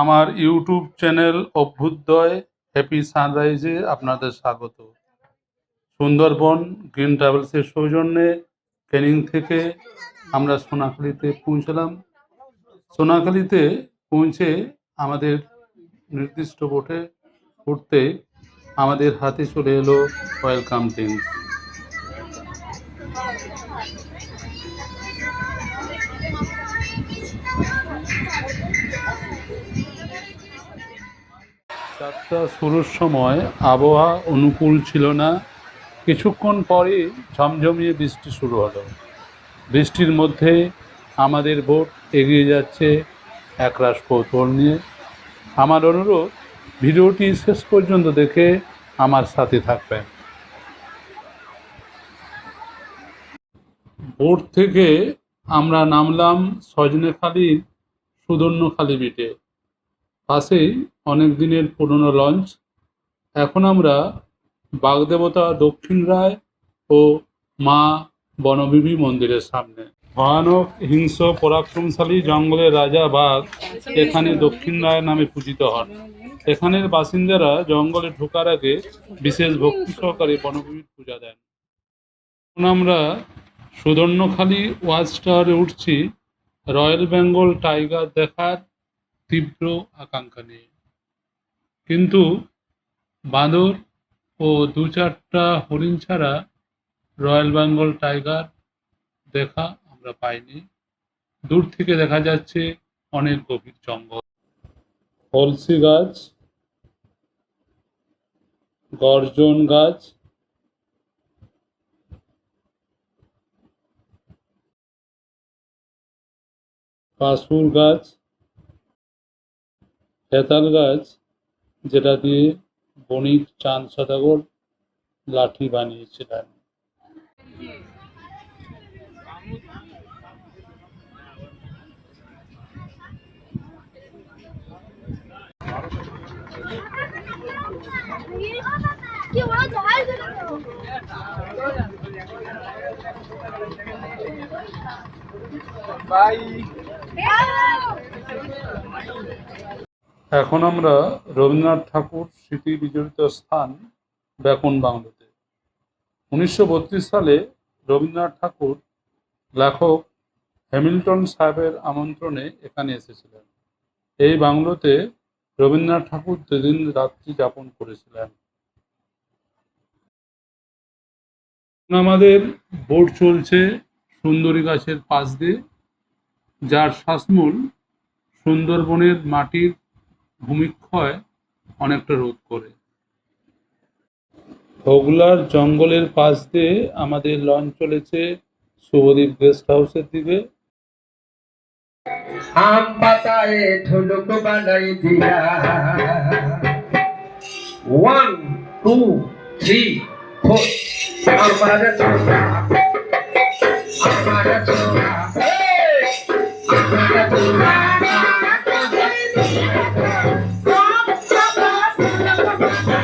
আমার YouTube channel Abhyuday happy সানরাইজে আপনাদের স্বাগত। সুন্দরবন গ্রিন ট্রাভেলসের সৌজন্যে ক্যানিং থেকে আমরা সোনাখালিতে পৌঁছলাম। সোনাখালিতে পৌঁছে আমাদের নির্দিষ্ট বোটে উঠতে আমাদের হাতে চলে এলো ওয়েলকাম ড্রিঙ্কস। যাত্রা শুরুর সময় আবহাওয়া অনুকূল ছিল না। কিছুক্ষণ পরে ঝমঝমিয়ে বৃষ্টি শুরু হলো। বৃষ্টির মধ্যে আমাদের বোট এগিয়ে যাচ্ছে একরাশ কৌতূহল নিয়ে। আমার অনুরোধ, ভিডিওটি শেষ পর্যন্ত দেখে আমার সাথে থাকবেন। বোট থেকে আমরা নামলাম সজনেখালির সুদর্ণখালি বিটে। পাশেই অনেক দিনের পুরনো লঞ্চ। এখন আমরা বাগদেবতা দক্ষিণ রায় ও মা বনবিবি মন্দিরের সামনে। ভয়ানক হিংস্র পরাক্রমশালী জঙ্গলের রাজা বাঘ এখানে দক্ষিণ রায় নামে পূজিত হন। এখানের বাসিন্দারা জঙ্গলে ঢোকার আগে বিশেষ ভক্তি সহকারে বনভূমির পূজা দেন। এখন আমরা সুদর্ণখালী ওয়াচ টাওয়ারে উঠছি। রয়্যাল বেঙ্গল টাইগার দেখার তীব্র আকাঙ্ক্ষা নিয়ে। কিন্তু বাঁদর ও দু চারটা হরিণ ছাড়া রয়্যাল বেঙ্গল টাইগার দেখা আমরা পাইনি। দূর থেকে দেখা যাচ্ছে অনেক গভীর জঙ্গল। হলসি গাছ, গর্জন গাছ কাসুর গাছ, হেতাল গাছ যেটা দিয়ে বণিক চাঁদ সদাগর লাঠি বানিয়েছিলেন। তো এখন আমরা রবীন্দ্রনাথ ঠাকুর, স্মৃতি বিজড়িত স্থান ব্যাপন বাংলোতে। উনিশশো বত্রিশ সালে রবীন্দ্রনাথ ঠাকুর লেখক হ্যামিল্টন সাহেবের আমন্ত্রণে এখানে এসেছিলেন। এই বাংলোতে রবীন্দ্রনাথ ঠাকুর দুদিন রাত্রি যাপন করেছিলেন। আমাদের বোট চলছে সুন্দরী গাছের পাশ দিয়ে, যার শ্বাসমূল সুন্দরবনের মাটির ভূমিক্ষয় অনেকটা রোধ করে। হোগলার জঙ্গলের পাশ দিয়ে আমাদের লঞ্চ চলেছে শুভদীপ গেস্ট হাউসের দিকে। আম পাতায় ঢোলক বানাই দিয়া। ওয়ান টু থ্রি ফোর আমার ছোড়া আমার ছোড়া Thank you.